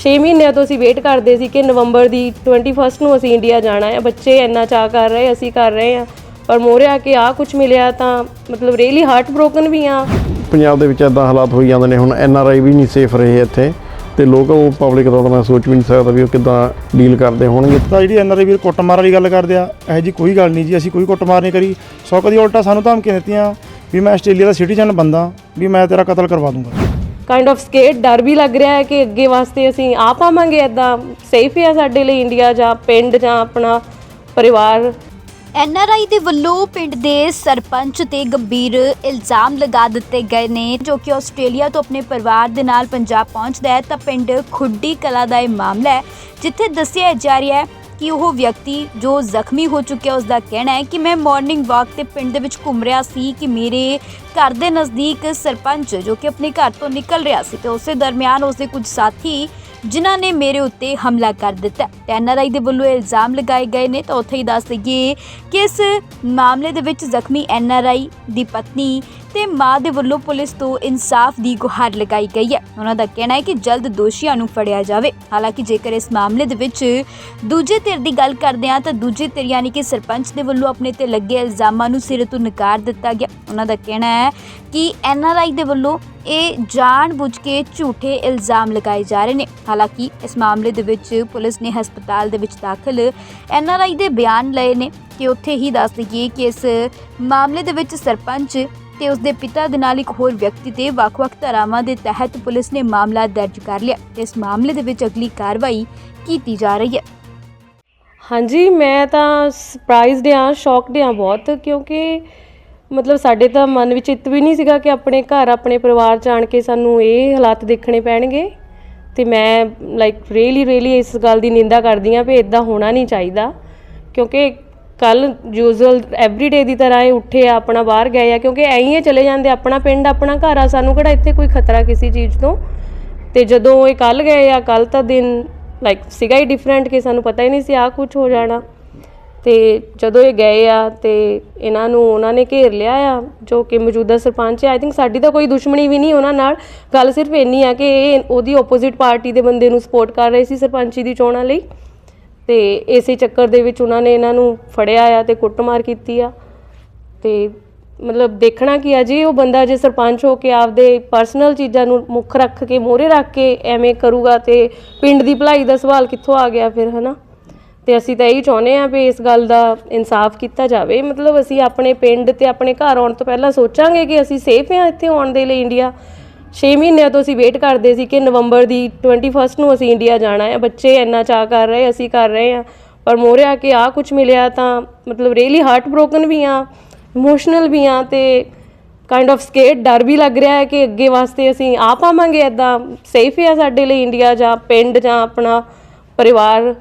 6 ਮਹੀਨਿਆਂ ਤੋਂ ਅਸੀਂ ਵੇਟ ਕਰਦੇ ਸੀ ਕਿ ਨਵੰਬਰ ਦੀ 21st ਨੂੰ ਅਸੀਂ ਇੰਡੀਆ ਜਾਣਾ ਹੈ। ਬੱਚੇ ਇੰਨਾ ਚਾਹ ਕਰ ਰਹੇ ਅਸੀਂ ਕਰ ਰਹੇ ਹਾਂ। ਪਰ ਮੋਰੇ ਆ ਕੇ ਆ ਕੁਝ ਮਿਲਿਆ ਤਾਂ ਮਤਲਬ ਰੀਅਲੀ ਹਾਰਟ ਬ੍ਰੋਕਨ ਵੀ ਆ ਪੰਜਾਬ ਦੇ ਵਿੱਚ ਇਦਾਂ ਹਾਲਾਤ ਹੋਈ ਜਾਂਦੇ ਨੇ ਹੁਣ ਐਨ ਆਰ ਆਈ ਵੀ ਨਹੀਂ ਸੇਫ ਰਹੇ ਇੱਥੇ ਤੇ ਲੋਕ ਉਹ ਪਬਲਿਕ ਦਾ ਤਾਂ ਮੈਂ ਸੋਚ ਵੀ ਨਹੀਂ ਸਕਦਾ ਵੀ ਉਹ ਕਿੱਦਾਂ ਡੀਲ ਕਰਦੇ ਹੋਣਗੇ। ਤਾਂ ਜਿਹੜੀ ਐਨਆਰਆਈ ਵੀਰ ਕੁੱਟਮਾਰ ਵਾਲੀ ਗੱਲ ਕਰਦੇ ਆ ਇਹੋ ਜੀ ਕੋਈ ਗੱਲ ਨਹੀਂ ਜੀ ਅਸੀਂ ਕੋਈ ਕੁੱਟਮਾਰ ਨਹੀਂ ਕਰੀ। ਸੌ ਕਦੀ ਉਲਟਾ ਸਾਨੂੰ ਧਮਕੀਆਂ ਦਿੱਤੀਆਂ ਵੀ ਮੈਂ ਆਸਟ੍ਰੇਲੀਆ ਦਾ ਸਿਟੀਜ਼ਨ ਬੰਦਾ ਵੀ ਮੈਂ ਤੇਰਾ ਕਤਲ ਕਰਵਾ ਦੂੰਗਾ। ਕਾਈਂਡ ਆਫ ਸਕੇਟ ਡਰ ਵੀ ਲੱਗ ਰਿਹਾ ਹੈ ਕਿ ਅੱਗੇ ਵਾਸਤੇ ਅਸੀਂ ਆ ਪਾਵਾਂਗੇ ਇਦਾਂ ਸੇਫ ਹੈ ਸਾਡੇ ਲਈ ਇੰਡੀਆ ਜਾਂ ਪਿੰਡ ਜਾਂ ਆਪਣਾ ਪਰਿਵਾਰ। ਐਨਆਰਆਈ ਦੇ ਵੱਲੋਂ ਪਿੰਡ ਦੇ ਸਰਪੰਚ ਤੇ ਗੰਭੀਰ ਇਲਜ਼ਾਮ ਲਗਾ ਦਿੱਤੇ ਗਏ ਨੇ, ਜੋ ਕਿ ਆਸਟ੍ਰੇਲੀਆ ਤੋਂ ਆਪਣੇ ਪਰਿਵਾਰ ਦੇ ਨਾਲ ਪੰਜਾਬ ਪਹੁੰਚਦਾ ਹੈ, ਤਾਂ ਪਿੰਡ ਖੁੱਡੀ ਕਲਾ ਦਾ ਇਹ ਮਾਮਲਾ ਹੈ, ਜਿੱਥੇ ਦੱਸਿਆ ਜਾ ਰਿਹਾ ਹੈ ਕਿ ਉਹ ਵਿਅਕਤੀ ਜੋ ਜ਼ਖਮੀ ਹੋ ਚੁੱਕਿਆ ਉਸ ਦਾ ਕਹਿਣਾ ਹੈ ਕਿ ਮੈਂ ਮਾਰਨਿੰਗ ਵਾਕ ਤੇ ਪਿੰਡ ਦੇ ਵਿੱਚ ਘੁੰਮ ਰਿਹਾ ਸੀ ਕਿ ਮੇਰੇ ਘਰ ਦੇ ਨਜ਼ਦੀਕ ਸਰਪੰਚ ਜੋ ਕਿ ਆਪਣੇ ਘਰ ਤੋਂ ਨਿਕਲ ਰਿਹਾ ਸੀ ਤੇ ਉਸੇ ਦਰਮਿਆਨ ਉਸਦੇ ਕੁਝ ਸਾਥੀ ਜਿਨ੍ਹਾਂ ਨੇ ਮੇਰੇ ਉੱਤੇ ਹਮਲਾ ਕਰ ਦਿੱਤਾ। ਤੇ ਐਨਆਰਆਈ ਦੇ ਵੱਲੋਂ ਇਹ ਇਲਜ਼ਾਮ ਲਗਾਏ ਗਏ ਨੇ, ਤਾਂ ਉੱਥੇ ਹੀ ਦੱਸ ਦਈਏ ਕਿ ਇਸ ਮਾਮਲੇ ਦੇ ਵਿੱਚ ਜ਼ਖਮੀ ਐਨਆਰਆਈ ਦੀ ਪਤਨੀ ਤੇ ਮਾਂ ਦੇ ਵੱਲੋਂ ਪੁਲਿਸ ਤੋਂ ਇਨਸਾਫ ਦੀ ਗੁਹਾਰ ਲਗਾਈ ਗਈ ਹੈ। ਉਹਨਾਂ ਦਾ ਕਹਿਣਾ ਹੈ ਕਿ ਜਲਦ ਦੋਸ਼ੀਆਂ ਨੂੰ ਫੜਿਆ ਜਾਵੇ। ਹਾਲਾਂਕਿ ਜੇਕਰ ਇਸ ਮਾਮਲੇ ਦੇ ਵਿੱਚ ਦੂਜੇ ਧਿਰ ਦੀ ਗੱਲ ਕਰਦੇ ਹਾਂ, ਤਾਂ ਦੂਜੇ ਧਿਰ ਯਾਨੀ ਕਿ ਸਰਪੰਚ ਦੇ ਵੱਲੋਂ ਆਪਣੇ ਤੇ ਲੱਗੇ ਇਲਜ਼ਾਮਾਂ ਨੂੰ ਸਿਰੇ ਤੋਂ ਨਕਾਰ ਦਿੱਤਾ ਗਿਆ। ਉਹਨਾਂ ਦਾ ਕਹਿਣਾ ਹੈ ਕਿ ਐਨਆਰਆਈ ਦੇ ਵੱਲੋਂ ਇਹ ਜਾਣ-ਬੁੱਝ ਕੇ ਝੂਠੇ ਇਲਜ਼ਾਮ ਲਗਾਏ ਜਾ ਰਹੇ ਨੇ। ਹਾਲਾਂਕਿ ਇਸ ਮਾਮਲੇ ਦੇ ਵਿੱਚ ਪੁਲਿਸ ਨੇ ਹਸਪਤਾਲ ਦੇ ਵਿੱਚ ਦਾਖਲ ਐਨਆਰਆਈ ਦੇ ਬਿਆਨ ਲਏ ਨੇ ਕਿ ਉੱਥੇ ਹੀ ਦੱਸ ਦਈਏ ਕਿ ਇਸ ਮਾਮਲੇ ਦੇ ਵਿੱਚ ਸਰਪੰਚ ਤੇ ਉਸ ਦੇ ਪਿਤਾ ਦੇ ਨਾਲ ਇੱਕ ਹੋਰ ਵਿਅਕਤੀ ਤੇ ਵੱਖ-ਵੱਖ ਧਾਰਾਵਾਂ ਦੇ ਤਹਿਤ ਪੁਲਿਸ ਨੇ ਮਾਮਲਾ ਦਰਜ ਕਰ ਲਿਆ। ਤੇ ਇਸ ਮਾਮਲੇ ਦੇ ਵਿੱਚ ਅਗਲੀ ਕਾਰਵਾਈ ਕੀਤੀ ਜਾ ਰਹੀ ਹੈ। ਹਾਂਜੀ, ਮੈਂ ਤਾਂ ਸਰਪ੍ਰਾਈਜ਼ਡ ਹਾਂ ਸ਼ੌਕਡ ਹਾਂ ਬਹੁਤ, ਕਿਉਂਕਿ ਮਤਲਬ ਸਾਡੇ ਤਾਂ ਮਨ ਵਿੱਚ ਇਤ ਵੀ ਨਹੀਂ ਸੀਗਾ ਕਿ ਆਪਣੇ ਘਰ, ਆਪਣੇ ਪਰਿਵਾਰ ਚ ਆਣ ਕੇ ਸਾਨੂੰ ਇਹ ਹਾਲਾਤ ਦੇਖਣੇ ਪੈਣਗੇ। ਤੇ ਮੈਂ ਲਾਈਕ ਰੀਅਲੀ ਰੀਅਲੀ ਇਸ ਗੱਲ ਦੀ ਨਿੰਦਾ ਕਰਦੀ ਹਾਂ ਵੀ ਇਦਾਂ ਹੋਣਾ ਨਹੀਂ ਚਾਹੀਦਾ, ਕਿਉਂਕਿ ਕੱਲ ਯੂਜ਼ੁਅਲ ਐਵਰੀਡੇ ਦੀ ਤਰ੍ਹਾਂ ਇਹ ਉੱਠੇ ਆ, ਆਪਣਾ ਬਾਹਰ ਗਏ ਆ, ਕਿਉਂਕਿ ਐਂ ਹੀ ਚਲੇ ਜਾਂਦੇ ਆਪਣਾ ਪਿੰਡ, ਆਪਣਾ ਘਰ ਆ, ਸਾਨੂੰ ਕਿਹੜਾ ਇੱਥੇ ਕੋਈ ਖਤਰਾ ਕਿਸੇ ਚੀਜ਼ ਤੋਂ? ਤੇ ਜਦੋਂ ਇਹ ਕੱਲ ਗਏ ਆ ਕੱਲ ਤਾਂ ਦਿਨ ਲਾਈਕ ਸੀਗਾ ਹੀ ਡਿਫਰੈਂਟ ਕਿ ਸਾਨੂੰ ਪਤਾ ਹੀ ਨਹੀਂ ਸੀ ਆ ਕੁਝ ਹੋ ਜਾਣਾ। ਤੇ ਜਦੋਂ ਇਹ ਗਏ ਆ, ਤੇ ਇਹਨਾਂ ਨੂੰ, ਉਹਨਾਂ ਨੇ ਘੇਰ ਲਿਆ ਆ, ਜੋ ਕਿ ਮੌਜੂਦਾ ਸਰਪੰਚ ਹੈ ਆਈ ਥਿੰਕ ਸਾਡੀ ਤਾਂ ਕੋਈ ਦੁਸ਼ਮਣੀ ਵੀ ਨਹੀਂ ਉਹਨਾਂ ਨਾਲ। ਗੱਲ ਸਿਰਫ ਇੰਨੀ ਆ ਕਿ ਇਹ ਉਹਦੀ ਆਪੋਜ਼ਿਟ ਪਾਰਟੀ ਦੇ ਬੰਦੇ ਨੂੰ ਸਪੋਰਟ ਕਰ ਰਹੇ ਸੀ ਸਰਪੰਚੀ ਦੀ ਚੋਣਾਂ ਲਈ। ਤੇ ਇਸੇ ਚੱਕਰ ਦੇ ਵਿੱਚ ਉਹਨਾਂ ਨੇ ਇਹਨਾਂ ਨੂੰ ਫੜਿਆ ਆ ਤੇ ਕੁੱਟਮਾਰ ਕੀਤੀ ਆ। ਤੇ ਮਤਲਬ ਦੇਖਣਾ ਕੀ ਆ ਜੀ, ਉਹ ਬੰਦਾ ਜੇ ਸਰਪੰਚ ਹੋ ਕੇ ਆਪਦੇ ਪਰਸਨਲ ਚੀਜ਼ਾਂ ਨੂੰ ਮੁੱਖ ਰੱਖ ਕੇ, ਮੋਹਰੇ ਰੱਖ ਕੇ ਐਵੇਂ ਕਰੂਗਾ ਤੇ ਪਿੰਡ ਦੀ ਭਲਾਈ ਦਾ ਸਵਾਲ ਕਿੱਥੋਂ ਆ ਗਿਆ ਫਿਰ, ਹਨਾ? ਤੇ ਅਸੀਂ ਤਾਂ ਇਹੀ ਚਾਹੁੰਦੇ ਆ ਵੀ ਇਸ ਗੱਲ ਦਾ ਇਨਸਾਫ ਕੀਤਾ ਜਾਵੇ। ਮਤਲਬ ਅਸੀਂ ਆਪਣੇ ਪਿੰਡ ਤੇ ਆਪਣੇ ਘਰ ਆਉਣ ਤੋਂ ਪਹਿਲਾਂ ਸੋਚਾਂਗੇ ਕਿ ਅਸੀਂ ਸੇਫ ਹਾਂ ਇੱਥੇ ਆਉਣ ਦੇ ਲਈ ਇੰਡੀਆ। 6 ਮਹੀਨਿਆਂ ਤੋਂ ਅਸੀਂ ਵੇਟ ਕਰਦੇ ਸੀ ਕਿ ਨਵੰਬਰ ਦੀ 21st ਨੂੰ ਅਸੀਂ ਇੰਡੀਆ ਜਾਣਾ ਹੈ। ਬੱਚੇ ਇੰਨਾ ਚਾਹ ਕਰ ਰਹੇ, ਅਸੀਂ ਕਰ ਰਹੇ ਹਾਂ। ਪਰ ਮੋਰੇ ਆ ਕੇ ਆ ਕੁਝ ਮਿਲਿਆ ਤਾਂ ਮਤਲਬ ਰੀਅਲੀ ਹਾਰਟ ਬ੍ਰੋਕਨ ਵੀ ਆ ਇਮੋਸ਼ਨਲ ਵੀ ਆ ਤੇ ਕਾਈਂਡ ਆਫ ਸਕੇਟ ਡਰ ਵੀ ਲੱਗ ਰਿਹਾ ਹੈ ਕਿ ਅੱਗੇ ਵਾਸਤੇ ਅਸੀਂ ਆ ਪਾਵਾਂਗੇ ਇਦਾਂ ਸੇਫ ਹੈ ਸਾਡੇ ਲਈ ਇੰਡੀਆ ਜਾਂ ਪਿੰਡ ਜਾਂ ਆਪਣਾ ਪਰਿਵਾਰ।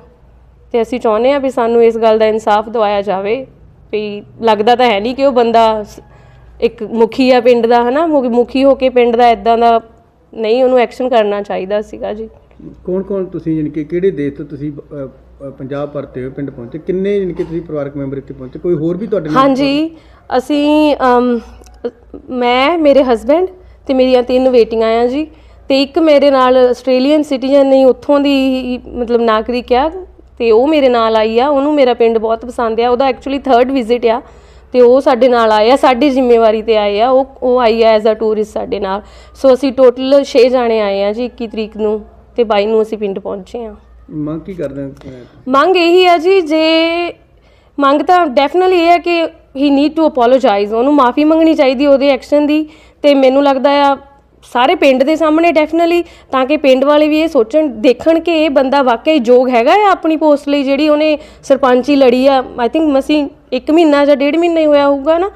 ਤੇ ਅਸੀਂ ਚਾਹੁੰਦੇ ਹਾਂ ਵੀ ਸਾਨੂੰ ਇਸ ਗੱਲ ਦਾ ਇਨਸਾਫ ਦਵਾਇਆ ਜਾਵੇ। ਵੀ ਲੱਗਦਾ ਤਾਂ ਹੈ ਨਹੀਂ ਕਿ ਉਹ ਬੰਦਾ ਸ- ਇੱਕ ਮੁਖੀ ਆ ਪਿੰਡ ਦਾ ਹਨਾ? ਮੁ- ਮੁਖੀ ਹੋ ਕੇ ਪਿੰਡ ਦਾ ਇਦਾਂ ਦਾ ਨਹੀਂ ਉਹਨੂੰ ਐਕਸ਼ਨ ਕਰਨਾ ਚਾਹੀਦਾ ਸੀਗਾ ਜੀ। ਕੌਣ ਕੌਣ ਤੁਸੀਂ ਜਾਣੀ ਕਿ ਕਿਹੜੇ ਦੇਸ਼ ਤੋਂ ਤੁਸੀਂ ਅ, ਅ, ਪੰਜਾਬ ਪਰਤੇ ਹੋ ਪਿੰਡ ਪਹੁੰਚੇ? ਕਿੰਨੇ ਜਾਣੀ ਕਿ ਤੁਸੀਂ ਪਰਿਵਾਰਕ ਮੈਂਬਰ ਇੱਥੇ ਪਹੁੰਚੇ? ਕੋਈ ਹੋਰ ਵੀ ਤੁਹਾਡੇ ਨਾਲ? ਹਾਂਜੀ ਅਸੀਂ ਅਮ, ਮੈਂ ਮੇਰੇ ਹਸਬੈਂਡ ਤੇ ਮੇਰੀਆਂ ਤਿੰਨ ਬੇਟੀਆਂ ਆ ਜੀ ਤੇ ਇੱਕ ਮੇਰੇ ਨਾਲ ਆਸਟ੍ਰੇਲੀਅਨ ਸਿਟੀਜ਼ਨ ਨਹੀਂ ਉੱਥੋਂ ਦੀ ਮਤਲਬ ਨਾਗਰਿਕ ਆ ਤੇ ਉਹ ਮੇਰੇ ਨਾਲ ਆਈ ਆ ਉਹਨੂੰ ਮੇਰਾ ਪਿੰਡ ਬਹੁਤ ਪਸੰਦ ਆ। ਉਹਦਾ ਐਕਚੁਅਲੀ ਥਰਡ ਵਿਜ਼ਿਟ ਆ। ਤੇ ਉਹ ਸਾਡੇ ਨਾਲ ਆਏ ਆ ਸਾਡੀ ਜ਼ਿੰਮੇਵਾਰੀ ਤੇ ਆਏ ਆ ਉਹ ਉਹ ਆਈ ਆ ਐਜ਼ ਅ ਟੂਰਿਸਟ ਸਾਡੇ ਨਾਲ। ਸੋ ਅਸੀਂ ਟੋਟਲ 6 ਜਾਣੇ ਆਏ ਆ ਜੀ 21 ਤਰੀਕ ਨੂੰ ਤੇ 22 ਨੂੰ ਅਸੀਂ ਪਿੰਡ ਪਹੁੰਚੇ ਆ। ਮੰਗ ਕੀ ਕਰਦੇ ਹੋ? ਮੰਗ ਇਹੀ ਹੈ ਜੀ ਜੇ ਮੰਗ ਤਾਂ ਡੈਫੀਨਿਟਲੀ ਇਹ ਹੈ ਕਿ ਹੀ ਨੀਡ ਟੂ ਅਪੋਲੋਜਾਈਜ਼ ਉਹਨੂੰ ਮਾਫੀ ਮੰਗਣੀ ਚਾਹੀਦੀ ਉਹਦੇ ਐਕਸ਼ਨ ਦੀ ਤੇ ਮੈਨੂੰ ਲੱਗਦਾ ਆ ਸਾਰੇ ਪਿੰਡ ਦੇ ਸਾਹਮਣੇ ਡੈਫੀਨਿਟਲੀ ਤਾਂ ਕਿ ਪਿੰਡ ਵਾਲੇ ਵੀ ਇਹ ਸੋਚਣ ਦੇਖਣ ਕਿ ਇਹ ਬੰਦਾ ਵਾਕਈ ਯੋਗ ਹੈਗਾ ਆ ਆਪਣੀ ਪੋਸਟ ਲਈ ਜਿਹੜੀ ਉਹਨੇ ਸਰਪੰਚੀ ਲੜੀ ਆ। ਆਈ ਥਿੰਕ ਮਸੀਂ 1 ਮਹੀਨਾ ਜਾਂ ਡੇਢ ਮਹੀਨਾ ਹੀ ਹੋਇਆ ਹੋਊਗਾ ਨਾ,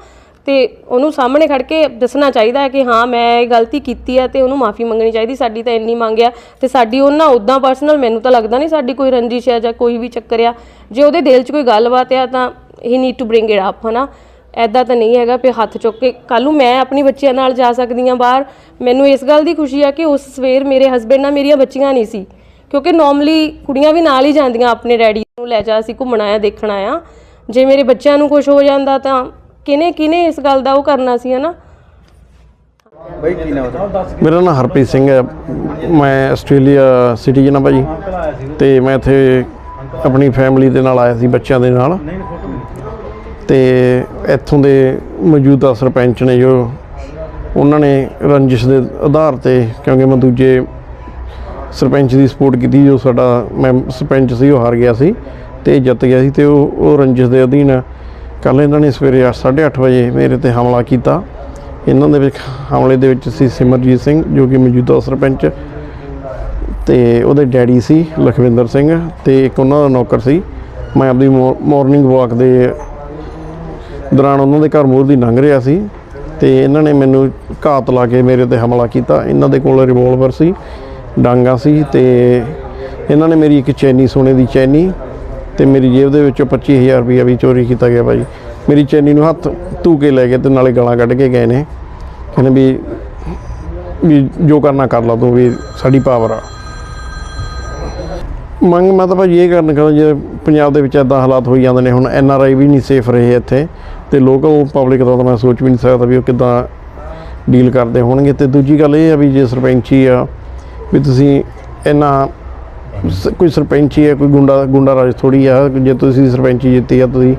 ਤੇ ਉਹਨੂੰ ਸਾਹਮਣੇ ਖੜ ਕੇ ਦੱਸਣਾ ਚਾਹੀਦਾ ਹੈ ਕਿ ਹਾਂ, ਮੈਂ ਇਹ ਗਲਤੀ ਕੀਤੀ ਹੈ ਤੇ ਉਹਨੂੰ ਮਾਫੀ ਮੰਗਣੀ ਚਾਹੀਦੀ, ਸਾਡੀ ਤਾਂ ਇੰਨੀ ਮੰਗ ਆ ਤੇ ਸਾਡੀ ਉਹਨਾਂ ਉਦਾਂ ਪਰਸਨਲ ਮੈਨੂੰ ਤਾਂ ਲੱਗਦਾ ਨਹੀਂ ਸਾਡੀ ਕੋਈ ਰੰਜਿਸ਼ ਹੈ ਜਾਂ ਕੋਈ ਵੀ ਚੱਕਰ ਆ। ਜੇ ਉਹਦੇ ਦਿਲ 'ਚ ਕੋਈ ਗੱਲਬਾਤ ਆ ਤਾਂ ਹੀ need to bring it up ਹਨਾ। ਐਦਾਂ ਤਾਂ ਨਹੀਂ ਹੈਗਾ ਵੀ ਹੱਥ ਚੁੱਕ ਕੇ ਕੱਲ ਨੂੰ ਮੈਂ ਆਪਣੀ ਬੱਚਿਆਂ ਨਾਲ ਜਾ ਸਕਦੀ ਹਾਂ ਬਾਹਰ, ਮੈਨੂੰ ਇਸ ਗੱਲ ਦੀ ਖੁਸ਼ੀ ਆ ਕਿ ਉਸ ਸਵੇਰ ਮੇਰੇ ਹਸਬੰਡ ਨਾਲ ਮੇਰੀਆਂ ਬੱਚੀਆਂ ਨਹੀਂ ਸੀ। ਕਿਉਂਕਿ ਨਾਰਮਲੀ ਕੁੜੀਆਂ ਵੀ ਨਾਲ ਹੀ ਜਾਂਦੀਆਂ ਆਪਣੇ ਡੈਡੀ ਨੂੰ ਲੈ ਜਾ, ਅਸੀਂ ਘੁੰਮਣਾ ਆ ਦੇਖਣਾ ਆ ਜੇ ਮੇਰੇ ਬੱਚਿਆਂ ਨੂੰ ਕੁਝ ਹੋ ਜਾਂਦਾ ਤਾਂ ਕਿਨੇ ਕਿਨੇ ਇਸ ਗੱਲ ਦਾ ਉਹ ਕਰਨਾ ਸੀ ਹਨਾ? ਬਾਈ ਕੀ ਨਾਮ ਤੁਹਾਡਾ ਮੇਰਾ ਨਾਮ ਹਰਪ੍ਰੀਤ ਸਿੰਘ ਹੈ। ਮੈਂ ਆਸਟ੍ਰੇਲੀਆ ਸਿਟੀਜ਼ਨ ਹਾਂ ਭਾਜੀ। ਤੇ ਮੈਂ ਇੱਥੇ ਆਪਣੀ ਫੈਮਿਲੀ ਦੇ ਨਾਲ ਆਇਆ ਸੀ ਬੱਚਿਆਂ ਦੇ ਨਾਲ। ਤੇ ਇੱਥੋਂ ਦੇ ਮੌਜੂਦਾ ਸਰਪੰਚ ਨੇ ਜੋ ਉਹਨਾਂ ਨੇ ਰੰਜਿਸ਼ ਦੇ ਆਧਾਰ ਤੇ ਕਿਉਂਕਿ ਮੈਂ ਦੂਜੇ ਸਰਪੰਚ ਦੀ ਸਪੋਰਟ ਕੀਤੀ ਜੋ ਸਾਡਾ ਮੈਂ ਸਰਪੰਚ ਸੀ ਉਹ ਹਾਰ ਗਿਆ ਸੀ। ਤੇ ਜਿੱਤ ਗਿਆ ਸੀ ਤੇ ਉਹ ਉਹ ਰੰਜਿਸ਼ ਦੇ ਅਧੀਨ ਕੱਲ ਇਹਨਾਂ ਨੇ ਸਵੇਰੇ 8:30 ਵਜੇ ਮੇਰੇ ਤੇ ਹਮਲਾ ਕੀਤਾ। ਇਹਨਾਂ ਦੇ ਵਿੱਚ ਹਮਲੇ ਦੇ ਵਿੱਚ ਸੀ ਸਿਮਰਜੀਤ ਸਿੰਘ, ਜੋ ਕਿ ਮੌਜੂਦਾ ਸਰਪੰਚ ਤੇ ਉਹਦੇ ਡੈਡੀ ਸੀ, ਲਖਵਿੰਦਰ ਸਿੰਘ ਤੇ ਇੱਕ ਉਹਨਾਂ ਦਾ ਨੌਕਰ ਸੀ। ਮੈਂ ਆਪਣੀ ਮਾਰਨਿੰਗ ਵਾਕ ਦੇ ਦੌਰਾਨ ਉਹਨਾਂ ਦੇ ਘਰ ਮੂਹਰ ਦੀ ਲੰਘ ਰਿਹਾ ਸੀ ਤੇ ਇਹਨਾਂ ਨੇ ਮੈਨੂੰ ਘਾਤ ਲਾ ਕੇ ਮੇਰੇ ਤੇ ਹਮਲਾ ਕੀਤਾ। ਇਹਨਾਂ ਦੇ ਕੋਲ ਰਿਵੋਲਵਰ ਸੀ, ਡਾਂਗਾ ਸੀ ਤੇ ਇਹਨਾਂ ਨੇ ਮੇਰੀ ਇੱਕ ਚੈਨੀ, ਸੋਨੇ ਦੀ ਚੈਨੀ ਤੇ ਮੇਰੀ ਜੇਬ ਦੇ ਵਿੱਚੋਂ 25000 ਰੁਪਇਆ ਵੀ ਚੋਰੀ ਕੀਤਾ ਗਿਆ ਭਾਈ। ਮੇਰੀ ਚੈਨੀ ਨੂੰ ਹੱਥ ਧੂ ਕੇ ਲੈ ਗਏ ਤੇ ਨਾਲੇ ਗਾਲਾਂ ਕੱਢ ਕੇ ਗਏ ਨੇ। ਕਹਿੰਦੇ ਵੀ ਵੀ ਜੋ ਕਰਨਾ ਕਰ ਲਾ ਤੂੰ ਵੀ ਸਾਡੀ ਪਾਵਰ ਆ। ਮੰਗ ਮੈਂ ਤਾਂ ਭਾਜੀ ਇਹ ਕਰਨ ਕਹਿੰਦਾ ਜੇ ਪੰਜਾਬ ਦੇ ਵਿੱਚ ਇਦਾਂ ਹਾਲਾਤ ਹੋਈ ਜਾਂਦੇ ਨੇ, ਹੁਣ ਐਨ ਆਰ ਆਈ ਵੀ ਨਹੀਂ ਸੇਫ ਰਹੇ ਇੱਥੇ ਤੇ ਉਹ ਪਬਲਿਕ ਦਾ ਤਾਂ ਮੈਂ ਸੋਚ ਵੀ ਨਹੀਂ ਸਕਦਾ ਵੀ ਉਹ ਕਿੱਦਾਂ ਡੀਲ ਕਰਦੇ ਹੋਣਗੇ। ਤੇ ਦੂਜੀ ਗੱਲ ਇਹ ਆ ਵੀ ਜੇ ਸਰਪੰਚੀ ਆ, ਵੀ ਤੁਸੀਂ ਇੰਨਾ ਕੋਈ ਸਰਪੰਚੀ ਹੈ ਕੋਈ ਗੁੰਡਾ ਗੁੰਡਾ ਰਾਜ ਥੋੜੀ ਆ ਜੇ ਤੁਸੀਂ ਸਰਪੰਚੀ ਜਿੱਤੀ ਆ ਤੁਸੀਂ।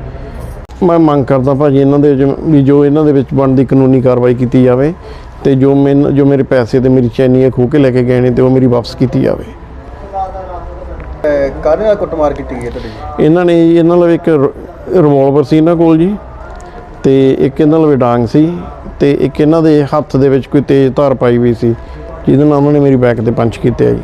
ਮੈਂ ਮੰਗ ਕਰਦਾ ਭਾਜੀ ਇਹਨਾਂ ਦੇ ਵੀ ਜੋ ਇਹਨਾਂ ਦੇ ਵਿੱਚ ਬਣਦੀ ਕਾਨੂੰਨੀ ਕਾਰਵਾਈ ਕੀਤੀ ਜਾਵੇ ਤੇ ਜੋ ਮੈਨ ਜੋ ਮੇਰੇ ਪੈਸੇ ਤੇ ਮੇਰੀ ਚੈਨੀ ਹੈ ਖੋਹ ਕੇ ਲੈ ਕੇ ਗਏ ਨੇ ਤੇ ਉਹ ਮੇਰੀ ਵਾਪਸ ਕੀਤੀ ਜਾਵੇ। ਕਾਹਦੇ ਨਾਲ ਕੁੱਟਮਾਰ ਕੀਤੀ ਗਈ ਹੈ ਤੁਹਾਡੀ? ਇਹਨਾਂ ਨੇ ਇਹਨਾਂ ਲਵੇ ਇੱਕ ਰਿਵੋਲਵਰ ਸੀ ਇਹਨਾਂ ਕੋਲ ਜੀ ਤੇ ਇੱਕ ਇਹਨਾਂ ਲਵੇ ਡਾਂਗ ਸੀ ਤੇ ਇੱਕ ਇਹਨਾਂ ਦੇ ਹੱਥ ਦੇ ਵਿੱਚ ਕੋਈ ਤੇਜ਼ ਧਾਰ ਪਾਈ ਹੋਈ ਸੀ ਜਿਹਦੇ ਨਾਲ ਉਹਨਾਂ ਨੇ ਮੇਰੀ ਬੈਕ ਤੇ ਪੰਚ ਕੀਤੇ ਆ ਜੀ।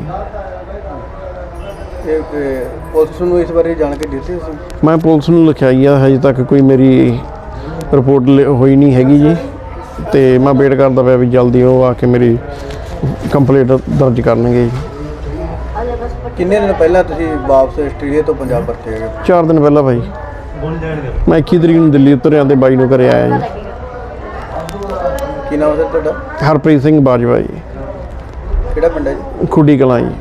ਪੁਲਿਸ ਨੂੰ ਇਸ ਬਾਰੇ ਜਾਣ ਕੇ ਦਿੱਤੀ ਤੁਸੀਂ ਮੈਂ ਪੁਲਿਸ ਨੂੰ ਲਿਖਾਈ ਆ ਹਜੇ ਤੱਕ ਕੋਈ ਮੇਰੀ ਰਿਪੋਰਟ ਹੋਈ ਨਹੀਂ ਹੈਗੀ ਜੀ। ਤੇ ਮੈਂ ਵੇਟ ਕਰਦਾ ਪਿਆ ਵੀ ਜਲਦੀ ਉਹ ਆ ਕੇ ਮੇਰੀ ਕੰਪਲੇਂਟ ਦਰਜ ਕਰਨਗੇ ਜੀ। ਕਿੰਨੇ ਦਿਨ ਪਹਿਲਾਂ ਤੁਸੀਂ ਵਾਪਸ ਆਸਟ੍ਰੇਲੀਆ ਤੋਂ ਪੰਜਾਬ ਪਰਤੇ ਹੈਗੇ 4 ਦਿਨ ਪਹਿਲਾਂ ਭਾਈ। ਮੈਂ 21 ਤਰੀਕ ਨੂੰ ਦਿੱਲੀ ਉਤਰਿਆ ਤੇ 22 ਨੂੰ ਘਰੇ ਆਇਆ ਜੀ। ਕੀ ਨਾਮ ਹੈ ਤੁਹਾਡਾ? ਹਰਪ੍ਰੀਤ ਸਿੰਘ ਬਾਜਵਾ ਜੀ। ਕਿਹੜਾ ਪਿੰਡ ਹੈ ਜੀ? ਖੁੱਡੀ ਕਲਾਂ ਜੀ।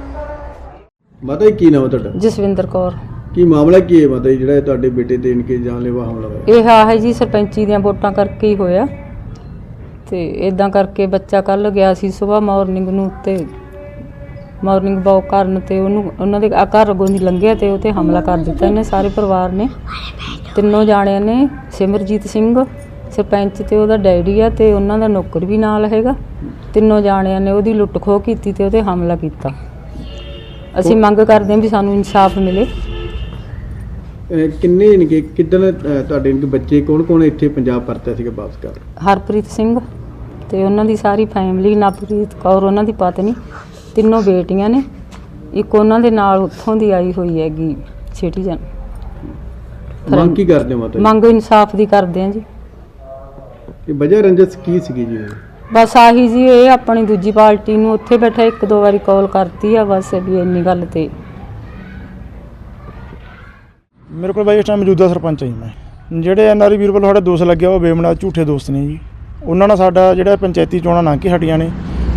ਮਾਤਾ ਜੀ ਕੀ ਨਾਮ ਹੈ ਤੁਹਾਡਾ? ਜਸਵਿੰਦਰ ਕੌਰ। ਕੀ ਮਾਮਲਾ ਕੀ ਹੈ ਮਾਤਾ ਜੀ ਜਿਹੜਾ ਇਹ ਤੁਹਾਡੇ ਬੇਟੇ ਤੇ ਇਨਕੇ ਜਾਨਲੇਵਾ ਹਮਲਾ ਹੋਇਆ? ਇਹ ਆ ਹੈ ਜੀ ਸਰਪੰਚੀ ਦੀਆਂ ਵੋਟਾਂ ਕਰਕੇ ਹੀ ਹੋਇਆ। ਤੇ ਇਦਾਂ ਕਰਕੇ ਬੱਚਾ ਕੱਲ ਗਿਆ ਸੀ ਸਵੇਰ ਮਾਰਨਿੰਗ ਨੂੰ ਤੇ ਮਾਰਨਿੰਗ ਵਾਕ ਕਰਨ ਤੇ ਉਹਨੂੰ ਉਹਨਾਂ ਦੇ ਆ ਘਰ ਅੱਗੋਂ ਦੀ ਲੰਘਿਆ ਤੇ ਉਹ ਤੇ ਹਮਲਾ ਕਰ ਦਿੱਤਾ ਇਹਨੇ ਸਾਰੇ ਪਰਿਵਾਰ ਨੇ। ਤਿੰਨੋਂ ਜਾਣਿਆਂ ਨੇ ਸਿਮਰਜੀਤ ਸਿੰਘ ਸਰਪੰਚ ਤੇ ਉਹਦਾ ਡੈਡੀ ਆ ਤੇ ਉਹਨਾਂ ਦਾ ਨੌਕਰ ਵੀ ਨਾਲ ਹੈਗਾ। ਤਿੰਨੋਂ ਜਾਣਿਆਂ ਨੇ ਉਹਦੀ ਲੁੱਟ ਖੋਹ ਕੀਤੀ ਤੇ ਉਹਤੇ ਹਮਲਾ ਕੀਤਾ। ਅਸੀਂ ਮੰਗ ਕਰਦੇ ਹਾਂ ਵੀ ਸਾਨੂੰ ਇਨਸਾਫ ਮਿਲੇ। ਅਹ ਕਿੰਨੇ ਇਨਕੇ ਅਹ ਤੁਹਾਡੇ ਇਨਕੇ ਬੱਚੇ ਕੌਣ ਕੌਣ ਇੱਥੇ ਪੰਜਾਬ ਪਰਤੇ ਸੀਗੇ ਵਾਪਸ ਕਰ? ਹਰਪ੍ਰੀਤ ਸਿੰਘ ਤੇ ਉਹਨਾਂ ਦੀ ਸਾਰੀ ਫੈਮਿਲੀ ਨਵਪ੍ਰੀਤ ਕੌਰ ਉਹਨਾਂ ਦੀ ਪਤਨੀ ਤਿੰਨੋਂ ਬੇਟੀਆਂ ਨੇ। ਇੱਕ ਉਹਨਾਂ ਦੇ ਨਾਲ ਉੱਥੋਂ ਦੀ ਆਈ ਹੋਈ ਹੈਗੀ ਸਿਟੀਜ਼ਨ ਮੰਗ ਕੀ ਕਰਦੇ ਹੋ ਮਾਤਾ ਮੰਗ ਇਨਸਾਫ ਦੀ ਕਰਦੇ ਆ ਜੀ। ਇਹ ਵਜ੍ਹਾ ਰੰਜਸ ਕੀ ਸੀਗੀ ਜੀ? ਬਸ ਆਹੀ ਜੀ, ਇਹ ਆਪਣੀ ਦੂਜੀ ਪਾਰਟੀ ਨੂੰ ਉੱਥੇ ਬੈਠਾ, ਇੱਕ ਦੋ ਵਾਰੀ ਕਾਲ ਕਰਤੀ ਆ, ਬਸ ਵੀ ਇੰਨੀ ਗੱਲ ਤੇ। ਮੇਰੇ ਕੋਲ ਬਾਈ ਇਸ ਟਾਈਮ ਮੌਜੂਦਾ ਸਰਪੰਚ ਆ ਜੀ ਮੈਂ। ਜਿਹੜੇ ਐਨਆਰਈ ਵੀਰ ਵੱਲੋਂ ਸਾਡੇ ਦੋਸਤ ਲੱਗਿਆ ਉਹ ਬੇਮਨਾ ਝੂਠੇ ਦੋਸਤ ਨੇ ਜੀ। ਉਹਨਾਂ ਨਾਲ ਸਾਡਾ ਜਿਹੜਾ ਪੰਚਾਇਤੀ ਚੋਣਾਂ ਲੰਘ ਕੇ ਹਟੀਆਂ ਨੇ,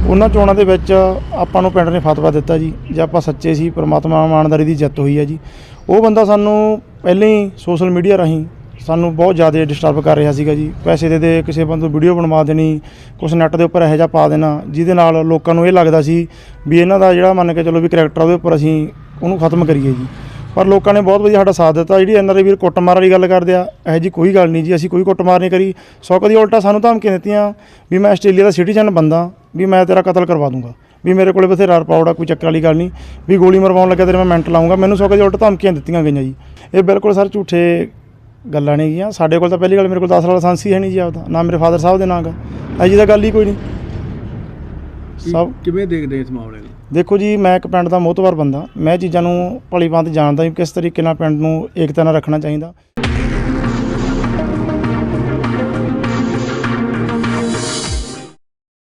ਉਹਨਾਂ ਚੋਣਾਂ ਦੇ ਵਿੱਚ ਆਪਾਂ ਨੂੰ ਪਿੰਡ ਨੇ ਫਤਵਾ ਦਿੱਤਾ ਜੀ, ਜੇ ਆਪਾਂ ਸੱਚੇ ਸੀ, ਪ੍ਰਮਾਤਮਾ ਇਮਾਨਦਾਰੀ ਦੀ ਜਿੱਤ ਹੋਈ ਹੈ ਜੀ। ਉਹ ਬੰਦਾ ਸਾਨੂੰ ਪਹਿਲਾਂ ਹੀ ਸੋਸ਼ਲ ਮੀਡੀਆ ਰਾਹੀਂ ਸਾਨੂੰ ਬਹੁਤ ਜ਼ਿਆਦਾ ਡਿਸਟਰਬ ਕਰ ਰਿਹਾ ਸੀਗਾ ਜੀ। ਪੈਸੇ ਦੇ ਦੇ, ਕਿਸੇ ਬੰਦੇ ਨੂੰ ਵੀਡੀਓ ਬਣਵਾ ਦੇਣੀ, ਕੁਛ ਨੈੱਟ ਦੇ ਉੱਪਰ ਇਹੋ ਜਿਹਾ ਪਾ ਦੇਣਾ, ਜਿਹਦੇ ਨਾਲ ਲੋਕਾਂ ਨੂੰ ਇਹ ਲੱਗਦਾ ਸੀ ਵੀ ਇਹਨਾਂ ਦਾ ਜਿਹੜਾ ਮੰਨ ਕੇ ਚਲੋ ਵੀ ਕਰੈਕਟਰ ਉਹਦੇ ਉੱਪਰ ਅਸੀਂ ਉਹਨੂੰ ਖਤਮ ਕਰੀਏ ਜੀ। ਪਰ ਲੋਕਾਂ ਨੇ ਬਹੁਤ ਵਧੀਆ ਸਾਡਾ ਸਾਥ ਦਿੱਤਾ। ਜਿਹੜੀ ਐਨਆਰਆਈ ਵੀਰ ਕੁੱਟਮਾਰ ਵਾਲੀ ਗੱਲ ਕਰਦੇ ਆ, ਇਹੋ ਜੀ ਕੋਈ ਗੱਲ ਨਹੀਂ ਜੀ। ਅਸੀਂ ਕੋਈ ਕੁੱਟਮਾਰ ਨਹੀਂ ਕਰੀ। ਸੌ ਕਦੀ ਉਲਟਾ ਸਾਨੂੰ ਧਮਕੀਆਂ ਦਿੱਤੀਆਂ ਵੀ ਮੈਂ ਆਸਟ੍ਰੇਲੀਆ ਦਾ ਸਿਟੀਜ਼ਨ ਬੰਦਾ, ਵੀ ਮੈਂ ਤੇਰਾ ਕਤਲ ਕਰਵਾ ਦੂੰਗਾ। ਵੀ ਮੇਰੇ ਕੋਲੇ ਬਥੇਰਾ ਰਿਪੋਰਟ ਆ, ਕੋਈ ਚੱਕਰ ਵਾਲੀ ਗੱਲ ਨਹੀਂ। ਵੀ ਗੋਲੀ ਮਰਵਾਉਣ ਲੱਗਾ ਤੇਰੇ ਮੈਂ ਮਿੰਟ ਲਾਉਂਗਾ ਮੈਨੂੰ ਸੌ ਕਦੀ ਉਲਟਾ ਧਮਕੀਆਂ ਦਿੱਤੀਆਂ ਗਈਆਂ ਜੀ। ਇਹ ਬਿਲਕੁਲ ਸਰ ਝੂਠੇ ਗੱਲਾਂ ਨਹੀਂ ਗੀਆਂ ਸਾਡੇ ਕੋਲ ਤਾਂ ਪਹਿਲੀ ਗੱਲ ਮੇਰੇ ਕੋਲ 10 ਸਾਲ ਲਾਇਸੈਂਸ ਹੀ ਹੈ ਨਹੀਂ ਜੀ ਆਪਦਾ। ਨਾ ਮੇਰੇ ਫਾਦਰ ਸਾਹਿਬ ਦੇ ਨਾਂ ਗਾ। ਇਹੋ ਜਿਹੀ ਤਾਂ ਗੱਲ ਹੀ ਕੋਈ ਨਹੀਂ। ਸਭ ਕਿਵੇਂ ਦੇਖਦੇ ਇਸ ਮਾਮਲੇ ਨੂੰ? ਦੇਖੋ ਜੀ ਮੈਂ ਇੱਕ ਪਿੰਡ ਦਾ ਮੋਹਤਵਾਰ ਬੰਦਾ। ਮੈਂ ਇਹ ਚੀਜ਼ਾਂ ਨੂੰ ਭਲੀ ਭਾਂਤ ਜਾਣਦਾ ਵੀ ਕਿਸ ਤਰੀਕੇ ਨਾਲ ਪਿੰਡ ਨੂੰ ਏਕਤਾ ਨਾਲ ਰੱਖਣਾ ਚਾਹੀਦਾ।